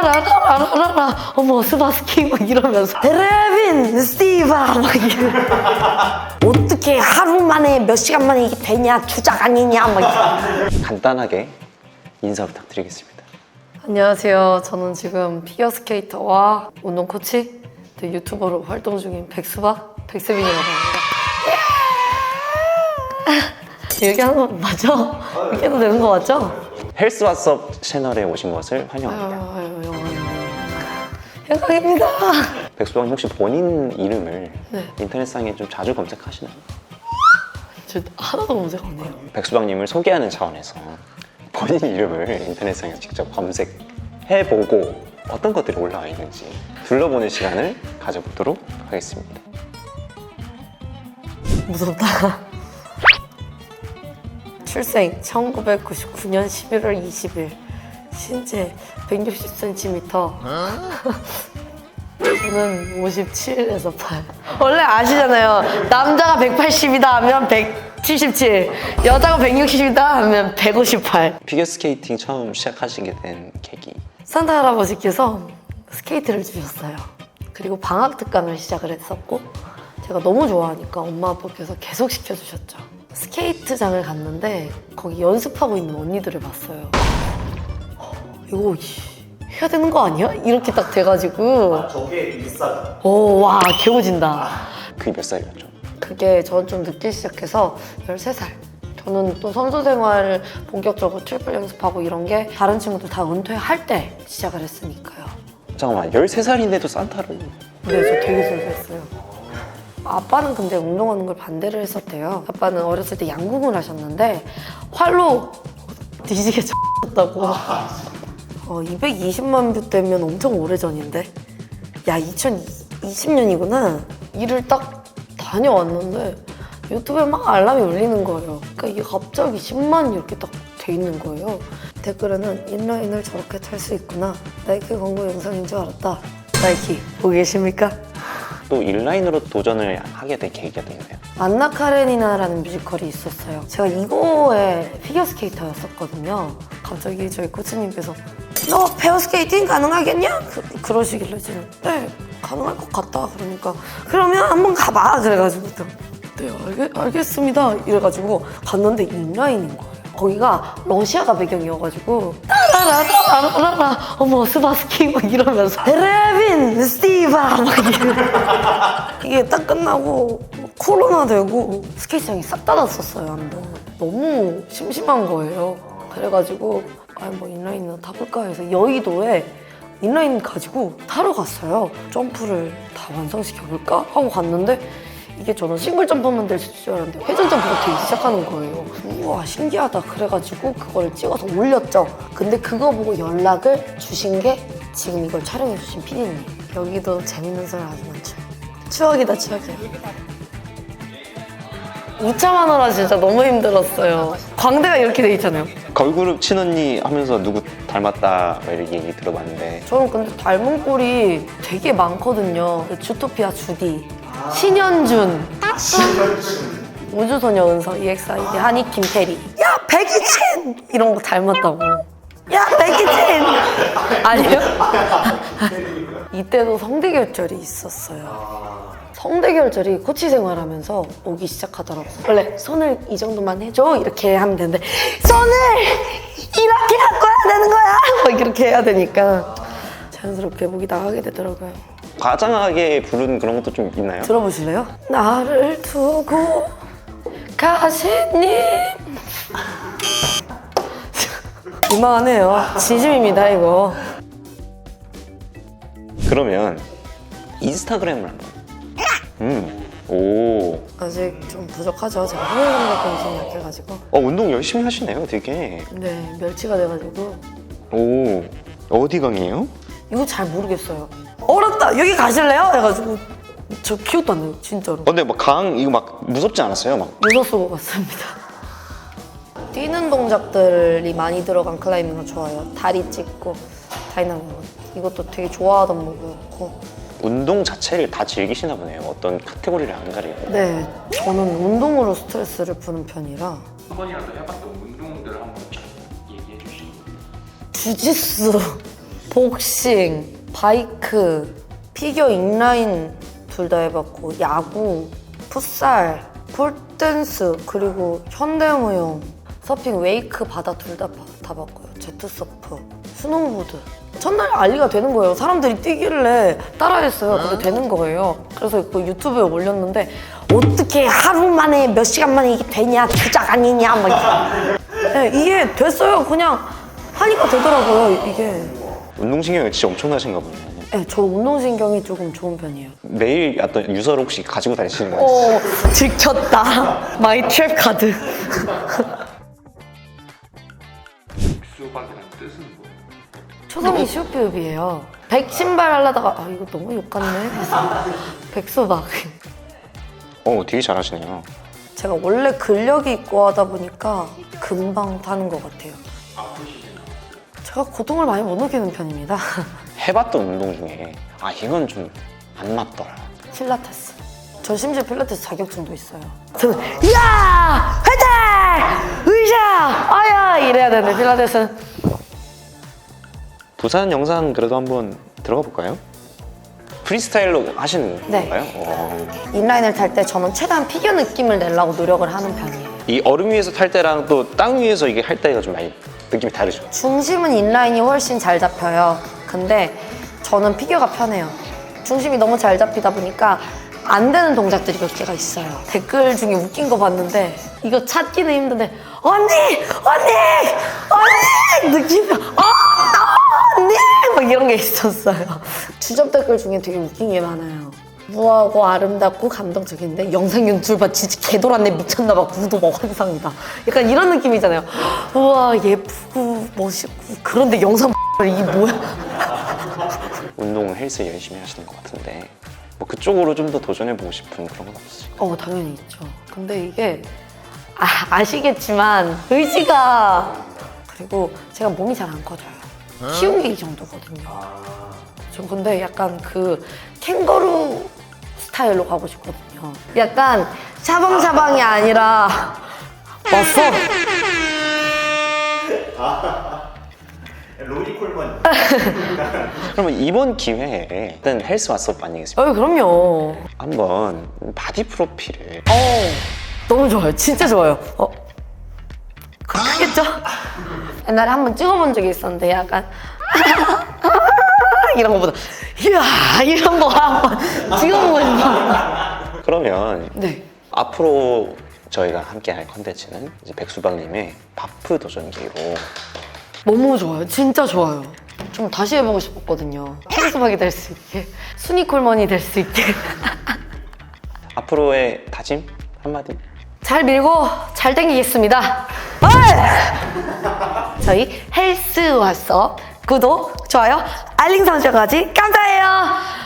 따라라라라라라 어머 스바스키 막 이러면서 레빈 스티바 막 이러 어떻게 하루 만에 몇 시간 만에 이게 되냐 주작 아니냐 막 이러. 간단하게 인사 부탁드리겠습니다. 안녕하세요 저는 지금 피겨스케이터와 운동 코치 또 유튜버로 활동 중인 백수박 백세빈이라고 합니다 이렇게 하는 거 맞죠? 이렇게 해도 되는 거 맞죠? 헬스 왓썹 채널에 오신 것을 환영합니다. 아유, 영광 영광입니다 백수왕님 혹시 본인 이름을 네. 인터넷상에 좀 자주 검색하시나요? 저 하나도 검색 안 해요 백수왕님을 소개하는 차원에서 본인 이름을 인터넷상에 직접 검색해보고 어떤 것들이 올라와 있는지 둘러보는 시간을 가져보도록 하겠습니다. 무섭다. 출생 1999년 11월 20일. 신체 160cm. 저는 57에서 8. 원래 아시잖아요. 남자가 180이다 하면 177. 여자가 160이다 하면 158. 피겨스케이팅 처음 시작하시게 된 계기 산타 할아버지께서 스케이트를 주셨어요. 그리고 방학 특강을 시작을 했었고 제가 너무 좋아하니까 엄마 아빠께서 계속 시켜주셨죠. 스케이트장을 갔는데 거기 연습하고 있는 언니들을 봤어요. 어, 이거 이- 해야 되는 거 아니야? 이렇게 딱 돼가지고 저게 일상. 오, 와 개오진다. 그게 몇 살이었죠? 그게 저는 좀 늦게 시작해서 13살. 저는 또 선수 생활을 본격적으로 트리플 연습하고 이런 게 다른 친구들 다 은퇴할 때 시작을 했으니까요. 잠깐만 13살인데도 산타를 네, 저 되게 순수했어요. 아빠는 근데 운동하는 걸 반대를 했었대요. 아빠는 어렸을 때 양궁을 하셨는데 활로 뒤지게 쳤다고. 어, 220만 뷰 때면 엄청 오래전인데. 야, 2020년이구나. 일을 딱 다녀왔는데 유튜브에 막 알람이 울리는 거예요. 그러니까 이게 갑자기 10만 이렇게 딱 돼 있는 거예요. 댓글에는 인라인을 저렇게 탈 수 있구나. 나이키 광고 영상인 줄 알았다. 나이키 보고 계십니까? 또 인라인으로 도전을 하게 된 계기가 되나요? 안나 카레니나라는 뮤지컬이 있었어요. 제가 이거의 피겨스케이터였었거든요. 갑자기 저희 코치님께서 너 페어스케이팅 가능하겠냐? 그, 그러시길래 저는 네 가능할 것 같다 그러니까 그러면 한번 가봐 그래가지고 또, 네 알겠, 알겠습니다 이래가지고 갔는데 인라인인 거예요. 거기가 러시아가 배경이어가지고 따라라라라라 어머 스바스키 막 이러면서. 레빈 스티바 막 이러 이게 딱 끝나고 코로나 되고 스케이트장이 싹 닫았었어요 한번 너무 심심한 거예요. 그래가지고 아니 뭐 인라인이나 타볼까 해서 여의도에 인라인 가지고 타러 갔어요. 점프를 다 완성시켜볼까 하고 갔는데 이게 저는 싱글 점프만 될 줄 알았는데 회전 점프가 되기 시작하는 거예요. 우와 신기하다. 그래가지고 그걸 찍어서 올렸죠. 근데 그거 보고 연락을 주신 게 지금 이걸 촬영해 주신 PD님. 여기도 재밌는 소리 아주 많죠 추억이다 추억이야. 우차마느라 진짜 너무 힘들었어요. 광대가 이렇게 돼 있잖아요. 걸그룹 친언니 하면서 누구 닮았다 뭐 이렇게 얘기 들어봤는데. 저는 근데 닮은 꼴이 되게 많거든요. 주토피아 주디 신현준. 우주소녀 은서 EXID 한이 김태리. 야 백이친 이런 거 닮았다고. 야 백이친 아니에요? 이때도 성대결절이 있었어요. 성대결절이 코치 생활하면서 오기 시작하더라고요. 원래 손을 이 정도만 해줘? 이렇게 하면 되는데 손을 이렇게 갖고 해야? 되는 거야? 막 이렇게 해야 되니까 자연스럽게 목이 나가게 되더라고요 과장하게 부른 그런 것도 좀 있나요? 들어보실래요? 나를 두고 가시님 이만하네요 진심입니다 이거 그러면 인스타그램을 한번 음. 오. 아직 좀 부족하죠 제가 호흡력이 좀 약해가지고 어, 운동 열심히 하시네요, 되게. 네 멸치가 돼가지고 오. 어디 강이에요? 이거 잘 모르겠어요 어렵다 여기 가실래요? 해가지고 저 기억도 안 나요 진짜로 어, 근데 막 강, 이거 막 무섭지 않았어요? 막. 유서 쓰고 갔습니다 뛰는 동작들이 많이 들어간 클라이밍은 좋아요 다리 찢고 다이나믹 이것도 되게 좋아하던 무브였고 운동 자체를 다 즐기시나 보네요. 어떤 카테고리를 안 가리고. 네, 저는 운동으로 스트레스를 푸는 편이라 한 번이라도 해봤던 운동들을 한번 쫙 얘기해 주시고 주짓수 복싱, 바이크, 피겨 인라인 둘 다 해봤고 야구, 풋살, 폴댄스 그리고 현대무용, 서핑, 웨이크, 바다 둘다다 봤고요. 제트서프, 스노우보드. 첫날 알리가 되는 거예요. 사람들이 뛰길래 따라했어요. 근데 되는 거예요. 그래서 그 유튜브에 올렸는데 어떻게 하루 만에 몇 시간 만에 이게 되냐? 주작 아니냐? 막 이렇게. 네, 이게 됐어요. 그냥 하니까 되더라고요. 이게. 운동신경이 진짜 엄청나신가 보네. 네, 저 운동신경이 조금 좋은 편이에요. 매일 어떤 유서를 혹시 가지고 다니시는 거예요? 어, 들켰다. 마이 트랩 카드. 수박이라는 뜻은 뭐예요? 초성이 슈피읍이에요. 백 신발 하려다가 아 이거 너무 욕 같네. 백수박. 어, 되게 잘하시네요. 제가 원래 근력이 있고 하다 보니까 금방 타는 것 같아요. 제가 고통을 많이 못 느끼는 편입니다. 해봤던 운동 중에 아 이건 좀 안 맞더라. 필라테스. 저 심지어 필라테스 자격증도 있어요. 저는 야 화이팅! 으쌰! 아야! 이래야 되는데 필라테스는 부산 영상 그래도 한번 들어가 볼까요? 프리스타일로 하시는 네. 건가요? 어. 인라인을 탈 때 저는 최대한 피겨 느낌을 내려고 노력을 하는 편이에요. 이 얼음 위에서 탈 때랑 또 땅 위에서 이게 할 때가 좀 많이 느낌이 다르죠. 중심은 인라인이 훨씬 잘 잡혀요. 근데 저는 피겨가 편해요. 중심이 너무 잘 잡히다 보니까 안 되는 동작들이 몇 개가 있어요. 댓글 중에 웃긴 거 봤는데 이거 찾기는 힘든데 언니! 언니! 언니! 느낌이 아! 언니! 막 이런 게 있었어요. 주접 댓글 중에 되게 웃긴 게 많아요. 무하고 아름답고 감동적인데 영상 연출봐 진짜 개돌았네 미쳤나 봐. 구도 막 환상이다. 약간 이런 느낌이잖아요. 우와 예쁘고 멋있고. 그런데 영상 이게 뭐야? 운동을 헬스 열심히 하시는 것 같은데 뭐 그쪽으로 좀 더 도전해 보고 싶은 그런 건 없으세요? 어 당연히 있죠. 근데 이게 아, 아시겠지만 의지가 그리고 제가 몸이 잘 안 커져요. 이 정도거든요. 전 근데 약간 그 캥거루 스타일로 가고 싶거든요. 약간 샤방샤방이 아니라 왔어! 로니 콜먼. 그러면 이번 기회에 일단 헬스 왔업 아니겠습니까? 어 그럼요. 한번 바디 프로필을. 어 너무 좋아요. 진짜 좋아요. 어 그렇겠죠? 옛날에 한 번 찍어본 적이 있었는데 약간 이런 거보다 이야 이런 거 한번 찍어보고 그러면 네. 앞으로 저희가 함께 할 컨텐츠는 이제 백수박님의 바프 도전기로. 너무 좋아요. 진짜 좋아요. 좀 다시 해보고 싶었거든요. 캔수박이 될 수 있게 순이콜먼이 될 수 있게. 앞으로의 다짐 한마디? 잘 밀고 잘 땡기겠습니다. 어이! 저희 헬스 왔어 구독, 좋아요, 알림 설정까지 감사해요.